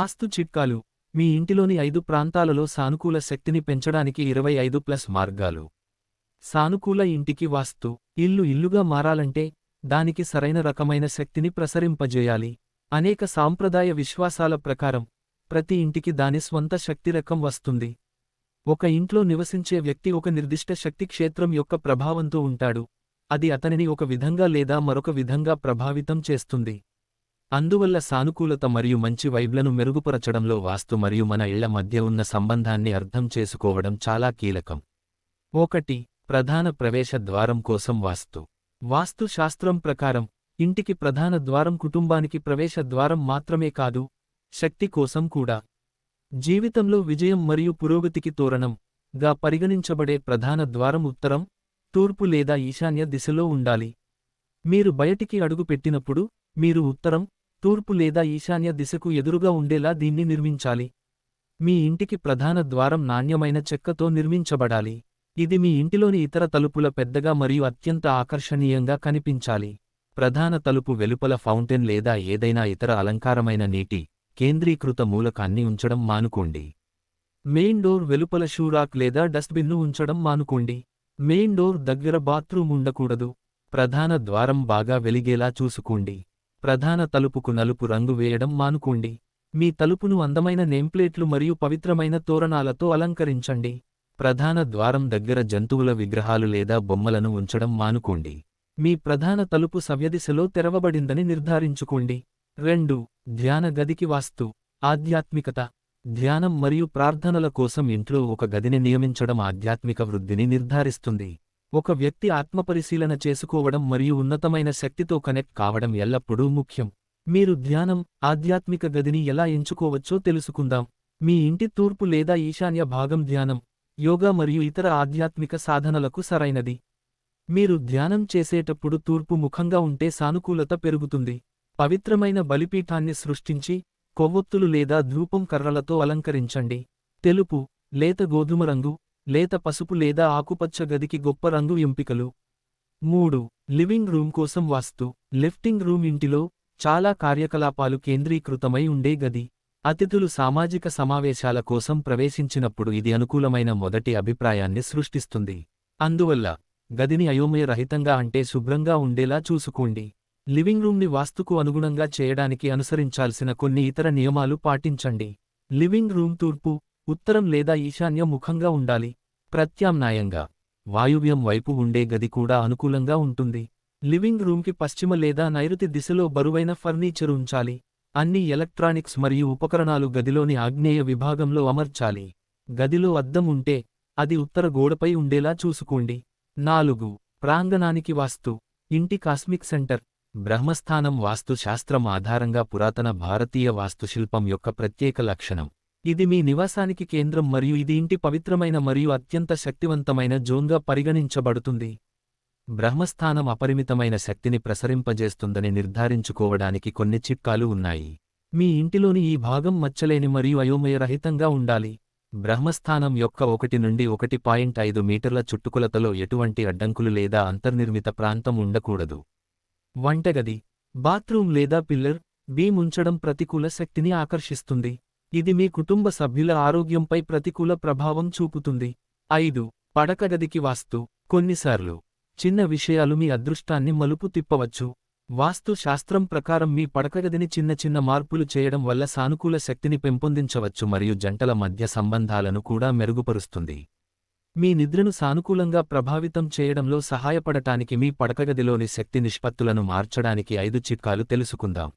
వాస్తు చిట్కాలు. మీ ఇంటిలోని ఐదు ప్రాంతాలలో సానుకూల శక్తిని పెంచడానికి ఇరవై ఐదు ప్లస్ మార్గాలు. సానుకూల ఇంటికి వాస్తు. ఇల్లు ఇల్లుగా మారాలంటే దానికి సరైన రకమైన శక్తిని ప్రసరింపజేయాలి. అనేక సాంప్రదాయ విశ్వాసాల ప్రకారం ప్రతి ఇంటికి దాని స్వంత శక్తి రకం వస్తుంది. ఒక ఇంట్లో నివసించే వ్యక్తి ఒక నిర్దిష్ట శక్తి క్షేత్రం యొక్క ప్రభావంతో ఉంటాడు. అది అతనిని ఒక విధంగా లేదా మరొక విధంగా ప్రభావితం చేస్తుంది. అందువల్ల సానుకూలత మరియు మంచి వైబ్లను మెరుగుపరచడంలో వాస్తు మరియు మన ఇళ్ళ మధ్య ఉన్న సంబంధాన్ని అర్థం చేసుకోవడం చాలా కీలకం. ఒకటి ప్రధాన ప్రవేశ ద్వారం కోసం వాస్తు. వాస్తు శాస్త్రం ప్రకారం ఇంటికి ప్రధాన ద్వారం కుటుంబానికి ప్రవేశ ద్వారం మాత్రమే కాదు శక్తి కోసం కూడా. జీవితంలో విజయం మరియు పురోగతికి తోరణం గా పరిగణించబడే ప్రధాన ద్వారం ఉత్తరం తూర్పు లేదా ఈశాన్య దిశలో ఉండాలి. మీరు బయటికి అడుగుపెట్టినప్పుడు మీరు ఉత్తరం తూర్పు లేదా ఈశాన్య దిశకు ఎదురుగా ఉండేలా దీన్ని నిర్మించాలి. మీ ఇంటికి ప్రధాన ద్వారం నాణ్యమైన చెక్కతో నిర్మించబడాలి. ఇది మీ ఇంటిలోని ఇతర తలుపుల పెద్దగా మరియు అత్యంత ఆకర్షణీయంగా కనిపించాలి. ప్రధాన తలుపు వెలుపల ఫౌంటైన్ లేదా ఏదైనా ఇతర అలంకారమైన నీటి కేంద్రీకృత మూలకాన్ని ఉంచడం మానుకోండి. మెయిన్ డోర్ వెలుపల షూరాక్ లేదా డస్ట్బిన్ను ఉంచడం మానుకోండి. మెయిన్ డోర్ దగ్గర బాత్రూమ్ ఉండకూడదు. ప్రధాన ద్వారం బాగా వెలిగేలా చూసుకోండి. ప్రధాన తలుపుకు నలుపు రంగు వేయడం మానుకోండి. మీ తలుపును అందమైన నేమ్ప్లేట్లు మరియు పవిత్రమైన తోరణాలతో అలంకరించండి. ప్రధాన ద్వారం దగ్గర జంతువుల విగ్రహాలు లేదా బొమ్మలను ఉంచడం మానుకోండి. మీ ప్రధాన తలుపు సవ్యదిశలో తెరవబడిందని నిర్ధారించుకోండి. రెండు ధ్యాన గదికి వాస్తు ఆధ్యాత్మికత. ధ్యానం మరియు ప్రార్థనల కోసం ఇంట్లో ఒక గదిని నియమించడం ఆధ్యాత్మిక వృద్ధిని నిర్ధారిస్తుంది. ఒక వ్యక్తి ఆత్మపరిశీలన చేసుకోవడం మరియు ఉన్నతమైన శక్తితో కనెక్ట్ కావడం ఎల్లప్పుడూ ముఖ్యం. మీరు ధ్యానం ఆధ్యాత్మిక గదిని ఎలా ఎంచుకోవచ్చో తెలుసుకుందాం. మీ ఇంటి తూర్పు లేదా ఈశాన్య భాగం ధ్యానం యోగా మరియు ఇతర ఆధ్యాత్మిక సాధనలకు సరైనది. మీరు ధ్యానం చేసేటప్పుడు తూర్పు ముఖంగా ఉంటే సానుకూలత పెరుగుతుంది. పవిత్రమైన బలిపీఠాన్ని సృష్టించి కొవ్వొత్తులు లేదా ధూపం కర్రలతో అలంకరించండి. తెలుపు లేత గోధుమ రంగు లేత పసుపు లేదా ఆకుపచ్చ గదికి గొప్ప రంగు ఎంపికలు. మూడు లివింగ్ రూమ్ కోసం వాస్తు. లిఫ్టింగ్ రూమ్ ఇంటిలో చాలా కార్యకలాపాలు కేంద్రీకృతమై ఉండే గది. అతిథులు సామాజిక సమావేశాల కోసం ప్రవేశించినప్పుడు ఇది అనుకూలమైన మొదటి అభిప్రాయాన్ని సృష్టిస్తుంది. అందువల్ల గదిని అయోమయరహితంగా అంటే శుభ్రంగా ఉండేలా చూసుకోండి. లివింగ్ రూమ్ని వాస్తుకు అనుగుణంగా చేయడానికి అనుసరించాల్సిన కొన్ని ఇతర నియమాలు పాటించండి. లివింగ్ రూమ్ తూర్పు ఉత్తరం లేదా ఈశాన్య ముఖంగా ఉండాలి. ప్రత్యామ్నాయంగా. వాయువ్యం వైపు ఉండే గది కూడా అనుకూలంగా ఉంటుంది. లివింగ్ రూమ్కి పశ్చిమ లేదా నైరుతి దిశలో బరువైన ఫర్నిచర్ ఉంచాలి. అన్ని ఎలక్ట్రానిక్స్ మరియు ఉపకరణాలు గదిలోని ఆగ్నేయ విభాగంలో అమర్చాలి. గదిలో అద్దం ఉంటే అది ఉత్తర గోడపై ఉండేలా చూసుకోండి. నాలుగు. ప్రాంగణానికి వాస్తు. ఇంటి కాస్మిక్ సెంటర్. బ్రహ్మస్థానం వాస్తుశాస్త్రం ఆధారంగా పురాతన భారతీయ వాస్తుశిల్పం యొక్క ప్రత్యేక లక్షణం. ఇది మీ నివాసానికి కేంద్రం మరియు ఇది ఇంటి పవిత్రమైన మరియు అత్యంత శక్తివంతమైన జోన్గా పరిగణించబడుతుంది. బ్రహ్మస్థానం అపరిమితమైన శక్తిని ప్రసరింపజేస్తుందని నిర్ధారించుకోవడానికి కొన్ని చిట్కాలు ఉన్నాయి. మీ ఇంటిలోని ఈ భాగం మచ్చలేని మరియు అయోమయరహితంగా ఉండాలి. బ్రహ్మస్థానం యొక్క ఒకటి నుండి ఒకటి పాయింట్ ఐదు మీటర్ల చుట్టుకొలతలో ఎటువంటి అడ్డంకులు లేదా అంతర్నిర్మిత ప్రాంతం ఉండకూడదు. వంటగది బాత్రూం లేదా పిల్లర్ బీమ్ ఉంచడం ప్రతికూల శక్తిని ఆకర్షిస్తుంది. ఇది మీ కుటుంబ సభ్యుల ఆరోగ్యంపై ప్రతికూల ప్రభావం చూపుతుంది. ఐదు. పడకగదికి వాస్తు. కొన్నిసార్లు చిన్న విషయాలు మీ అదృష్టాన్ని మలుపు తిప్పవచ్చు. వాస్తు శాస్త్రం ప్రకారం మీ పడకగదిని చిన్న చిన్న మార్పులు చేయడం వల్ల సానుకూల శక్తిని పెంపొందించవచ్చు మరియు జంటల మధ్య సంబంధాలను కూడా మెరుగుపరుస్తుంది. మీ నిద్రను సానుకూలంగా ప్రభావితం చేయడంలో సహాయపడటానికి మీ పడకగదిలోని శక్తి నిష్పత్తులను మార్చడానికి ఐదు చిట్కాలు తెలుసుకుందాం.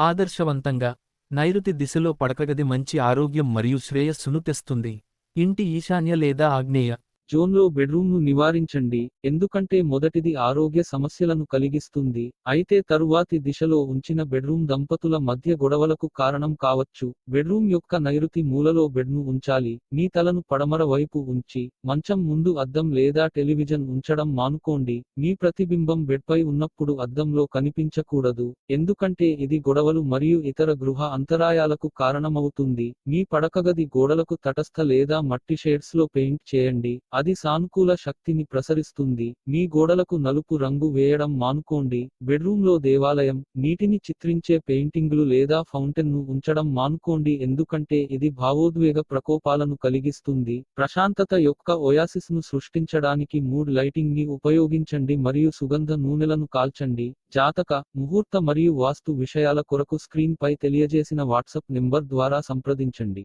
ఆదర్శవంతంగా నైరుతి దిశలో పడకగది మంచి ఆరోగ్యం మరియు శ్రేయస్సును తెస్తుంది. ఇంటి ఈశాన్య లేదా ఆగ్నేయ జోన్లో బెడ్రూమ్ను నివారించండి ఎందుకంటే మొదటిది ఆరోగ్య సమస్యలను కలిగిస్తుంది. అయితే తరువాతి దిశలో ఉంచిన బెడ్రూమ్ దంపతుల మధ్య గొడవలకు కారణం కావచ్చు. బెడ్రూమ్ యొక్క నైరుతి మూలలో బెడ్ను ఉంచాలి మీ తలను పడమర వైపు ఉంచి మంచం ముందు అద్దం లేదా టెలివిజన్ ఉంచడం మానుకోండి. మీ ప్రతిబింబం బెడ్పై ఉన్నప్పుడు అద్దంలో కనిపించకూడదు ఎందుకంటే ఇది గొడవలు మరియు ఇతర గృహ అంతరాయాలకు కారణమవుతుంది. మీ పడకగది గోడలకు తటస్థ లేదా మట్టి షేడ్స్లో పెయింట్ చేయండి అది సానుకూల శక్తిని ప్రసరిస్తుంది. మీ గోడలకు నలుపు రంగు వేయడం మానుకోండి. బెడ్రూమ్లో దేవాలయం నీటిని చిత్రించే పెయింటింగ్లు లేదా ఫౌంటెన్ను ఉంచడం మానుకోండి. ఎందుకంటే ఇది భావోద్వేగ ప్రకోపాలను కలిగిస్తుంది. ప్రశాంతత యొక్క ఒయాసిస్ను సృష్టించడానికి మూడ్ లైటింగ్ని ఉపయోగించండి మరియు సుగంధ నూనెలను కాల్చండి. జాతక ముహూర్త మరియు వాస్తు విషయాల కొరకు స్క్రీన్పై తెలియజేసిన వాట్సాప్ నెంబర్ ద్వారా సంప్రదించండి.